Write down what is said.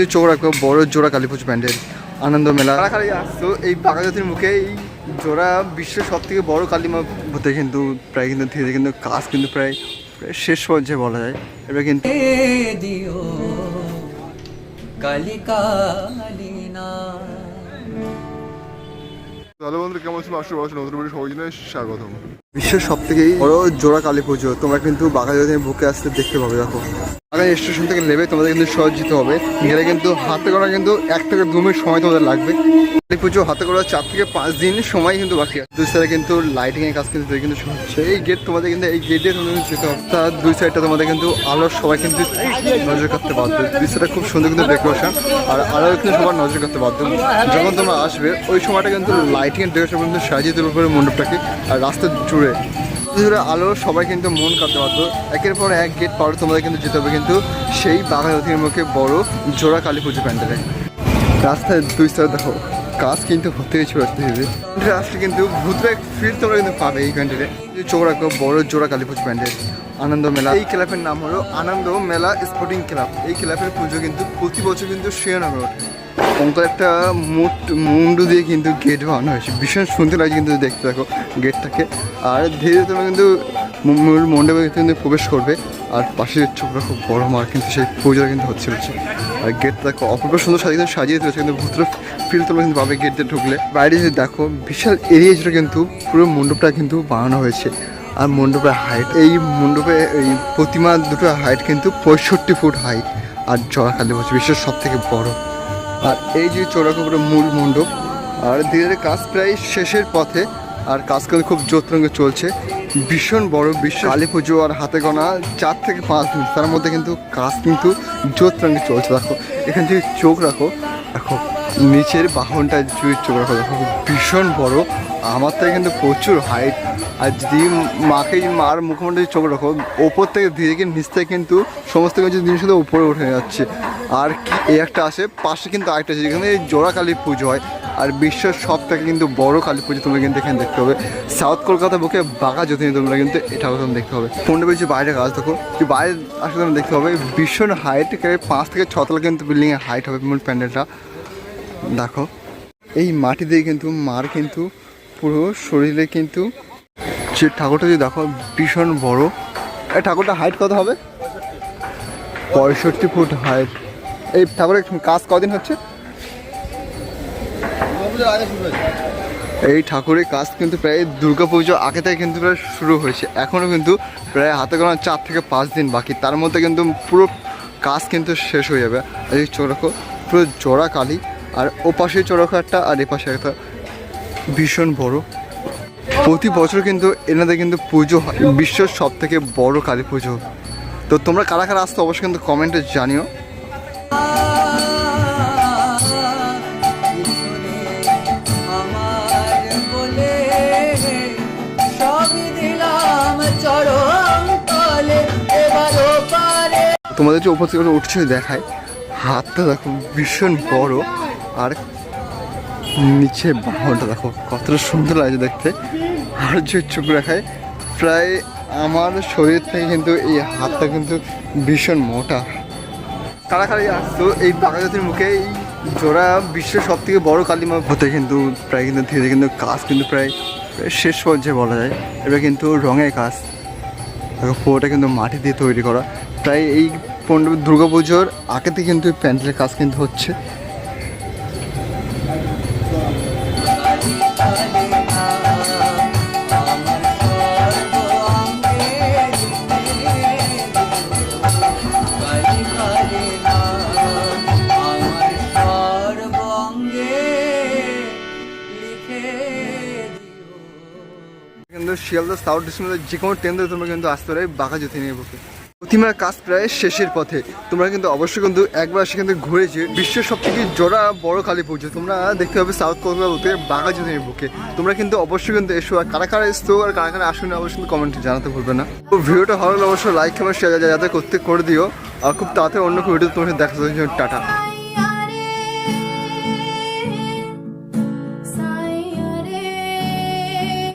যে চোখ রাখব বড় জোড়া কালী পুজো প্যান্ডেল আনন্দ মেলা। আসতো এই বাঘাজাতির মুখে এই জোড়া বিশ্বের সব থেকে বড় কালী মা হতে কিন্তু প্রায় কিন্তু ধীরে ধীরে কিন্তু কাজ কিন্তু প্রায় প্রায় শেষ পর্যায়ে বলা যায়। এবার কিন্তু দিও কালি কালিনা। হ্যালো বন্ধুরা কেমন আছেন আসলে নতুন ভিডিও সবাই জন্য স্বাগতম। বিশ্বের সব থেকে বড় জোড়া কালী পুজো। তোমরা কিন্তু বাঘাজাতির বুকে আসতে দেখতে পাবে, দেখো। বাঘা স্টেশন থেকে নেবে, তোমাদের কিন্তু সহজ হবে। গেলে কিন্তু হাতে করা কিন্তু এক থেকে দু মিনিট সময় তোমাদের লাগবে। কালী পুজো হাতে করা চার থেকে পাঁচ দিন সময় কিন্তু বাকি আছে। দুই সাইডে কিন্তু লাইটিং এর কাজ কিন্তু কিন্তু হচ্ছে। এই গেট তোমাদের কিন্তু, এই গেট গেটে তোমাদের যেতে হবে। তার দুই সাইডটা তোমাদের কিন্তু আলোর সবাই কিন্তু নজর করতে বাধ্য। দুই সাইডে খুব সুন্দর কিন্তু ডেকোরেশন আর আলো কিন্তু সবার নজর করতে বাধ্য। যখন তোমরা আসবে, ওই সময়টা কিন্তু লাইটিং এর ডেকোরেশন কিন্তু সাজিয়ে পুরো মণ্ডপটাকে। আর রাস্তা ধরে আলো, সবাই কিন্তু মন কাটতে পারতো একের পর এক গেট পাওয়ার তোমাদের কিন্তু যেতে হবে কিন্তু সেই বাঘাযতীর মুখে বড় জোড়া কালী পুজো প্যান্ডেলে। রাস্তায় দুই সাইড দেখো কাজ কিন্তু হতে চলে আসতে হবে রাস্তা কিন্তু ভূতরা ফিল তোমরা কিন্তু পাবে এই প্যান্ডেলে। রাখব বড় জোড়া কালী পুজো প্যান্ডেল, আনন্দ মেলা। এই ক্লাবের নাম হলো আনন্দ মেলা স্পোর্টিং ক্লাব। এই ক্লাবের পুজো কিন্তু প্রতি বছর কিন্তু সে নামে ওঠে। অঙ্কল একটা মুট, মুন্ডু দিয়ে কিন্তু গেট বানানো হয়েছে। ভীষণ সুন্দর লাগছে কিন্তু দেখতে, দেখো গেটটাকে আর ধীরে ধীরে তোমরা কিন্তু মণ্ডপে কিন্তু প্রবেশ করবে। আর পাশে ছোটো খুব বড় মার কিন্তু সেই পুজোটা কিন্তু হচ্ছে হচ্ছে আর গেট দেখো, অপূর্ব সুন্দর সাজিয়ে কিন্তু সাজিয়ে তুলেছে, কিন্তু ভূতরে ফিল তোমরা কিন্তু পাবে গেট দিয়ে ঢুকলে। বাইরে যদি দেখো, বিশাল এরিয়া জুড়ে কিন্তু পুরো মণ্ডপটা কিন্তু বানানো হয়েছে। আর মণ্ডপের হাইট এই মণ্ডপে, এই প্রতিমা দুটো হাইট কিন্তু পঁয়ষট্টি ফুট হাইট আর জড়াখালি বলছে বিশ্বের সব থেকে বড়। আর এই যে চৌরাকুপুরের মূল মণ্ডপ, আর ধীরে ধীরে কাজ প্রায় শেষের পথে, আর কাজ খুব জোরতরঙ্গে চলছে। ভীষণ বড় বিশ্ব কালী পুজো আর হাতে গোনা চার থেকে পাঁচ দিন, তার মধ্যে কিন্তু কাজ কিন্তু জোরতরঙ্গে চলছে। দেখো, এখান থেকে চোখ রাখো, দেখো, নিচের বাহনটা চোখ রাখো, দেখো, ভীষণ বড় আমার থেকে কিন্তু প্রচুর হাইট আর যদি মাকে মার মুখমণ্ডলে চোখ রাখো, ওপর থেকে ধীরে কিন্তু নিচ থেকে কিন্তু সমস্ত কিছু জিনিস কিন্তু উপরে উঠে যাচ্ছে। আর এই একটা আসে, পাশে কিন্তু আরেকটা আছে যেখানে জোড়া কালী পুজো হয়। আর বিশ্বের সব থেকে কিন্তু বড় কালী পুজো তোমরা কিন্তু এখানে দেখতে হবে সাউথ কলকাতা বুকে বাঘা যদি তোমরা কিন্তু এটাও তোমরা দেখতে হবে ফোনটা বেশি বাইরে কাজ, দেখো। কি বাইরে আসলে তোমরা দেখতে হবে ভীষণ হাইট পাঁচ থেকে ছতলা কিন্তু বিল্ডিংয়ের হাইট হবে প্যান্ডেলটা দেখো, এই মাটি দিয়ে কিন্তু মার কিন্তু পুরো শরীরে কিন্তু যে ঠাকুরটা যদি দেখো, ভীষণ বড়। এই ঠাকুরটা হাইট কত হবে? পঁয়ষট্টি ফুট হাইট এই ঠাকুরের কাজ কদিন হচ্ছে? এই ঠাকুরের কাজ কিন্তু প্রায় দুর্গা পুজো আগে থেকে কিন্তু প্রায় শুরু হয়েছে। এখনও কিন্তু প্রায় হাতে গোনা চার থেকে পাঁচ দিন বাকি। তার মধ্যে কিন্তু পুরো কাজ কিন্তু শেষ হয়ে যাবে। আর এই চোরাকো, পুরো জোড়া কালি আর ও পাশে চোরাকো একটা, আর এ পাশে একটা। ভীষণ বড়। প্রতি বছর কিন্তু এনাদের কিন্তু পুজো হয়। বিশ্বের সব থেকে বড় কালী পুজো। তো তোমরা কারা কারা আসতে অবশ্যই কিন্তু কমেন্টে জানিও। তোমাদের যে উপর থেকে উঠছে দেখায়। হাতটা দেখো, ভীষণ বড়। আর নিচে বাহনটা দেখো, কতটা সুন্দর লাগছে দেখতে। আর যে চোখ রাখায় প্রায় আমার শরীর থেকে কিন্তু এই হাতটা কিন্তু ভীষণ মোটা। কারা কারা আসতো এই বাঘাজাতির মুখে এই জোড়া বিশ্বের সব থেকে বড়ো কালিমা হতে কিন্তু প্রায় কিন্তু ধীরে কিন্তু কাজ কিন্তু প্রায় শেষ পর্যায়ে বলা যায়। এবার কিন্তু রঙের কাজ। পুরোটা কিন্তু মাটি দিয়ে তৈরি করা। প্রায় এই পনেরো দুর্গা পুজোর আগে থেকে কিন্তু প্যান্ডেলের কাজ কিন্তু হচ্ছে। কিন্তু শিয়ালদা সাউথ ডিস্ট্রিক্টের যে কোনো ট্রেন তোমরা কিন্তু আসতে পারে বাঘা নিয়ে বুকে। প্রতিমার কাজ প্রায় শেষের পথে। তোমরা কিন্তু অবশ্যই কিন্তু একবার সেখান থেকে ঘুরেছে বিশ্বের সব থেকে জোড়া বড় কালী পুজো। তোমরা দেখতে পাবে সাউথ কলকাতা বলতে বাঘা জ্যোতি বুকে। তোমরা কিন্তু অবশ্যই কিন্তু এসো। আর কারা কারা এসছো আর কারা কারা আসুন অবশ্যই কিন্তু কমেন্টে জানাতে ভুলবে না। তো ভিডিওটা ভালো লাগলে অবশ্যই লাইক কমেন্ট শেয়ার যাতে করতে করে দিও। আর খুব তাড়াতাড়ি অন্য ভিডিও তোমার দেখা যাচ্ছে টাটা।